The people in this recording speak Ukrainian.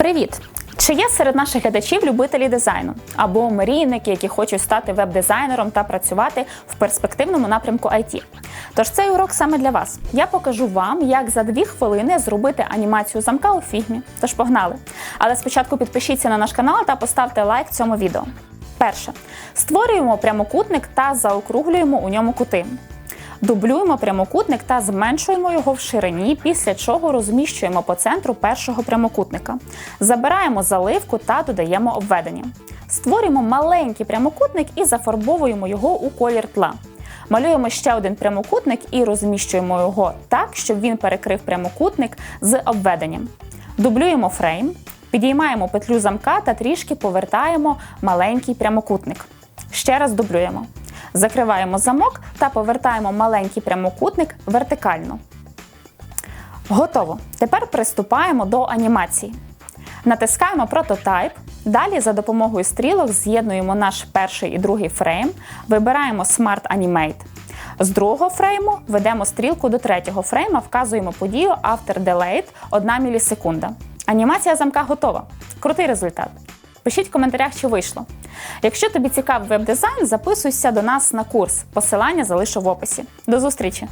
Привіт! Чи є серед наших глядачів любителі дизайну або мрійники, які хочуть стати веб-дизайнером та працювати в перспективному напрямку IT? Тож цей урок саме для вас. Я покажу вам, як за дві хвилини зробити анімацію замка у фігмі. Тож погнали! Але спочатку підпишіться на наш канал та поставте лайк цьому відео. Перше. Створюємо прямокутник та заокруглюємо у ньому кути. Дублюємо прямокутник та зменшуємо його в ширині, після чого розміщуємо по центру першого прямокутника. Забираємо заливку та додаємо обведення. Створюємо маленький прямокутник і зафарбовуємо його у колір тла. Малюємо ще один прямокутник і розміщуємо його так, щоб він перекрив прямокутник з обведенням. Дублюємо фрейм, підіймаємо петлю замка та трішки повертаємо маленький прямокутник. Ще раз дублюємо. Закриваємо замок та повертаємо маленький прямокутник вертикально. Готово. Тепер приступаємо до анімації. Натискаємо прототайп. Далі за допомогою стрілок з'єднуємо наш перший і другий фрейм, вибираємо Smart Animate. З другого фрейму ведемо стрілку до третього фрейма, вказуємо подію After Delayed 1 мілісекунда. Анімація замка готова. Крутий результат. Пишіть в коментарях, чи вийшло. Якщо тобі цікавий веб-дизайн, записуйся до нас на курс. Посилання залишу в описі. До зустрічі!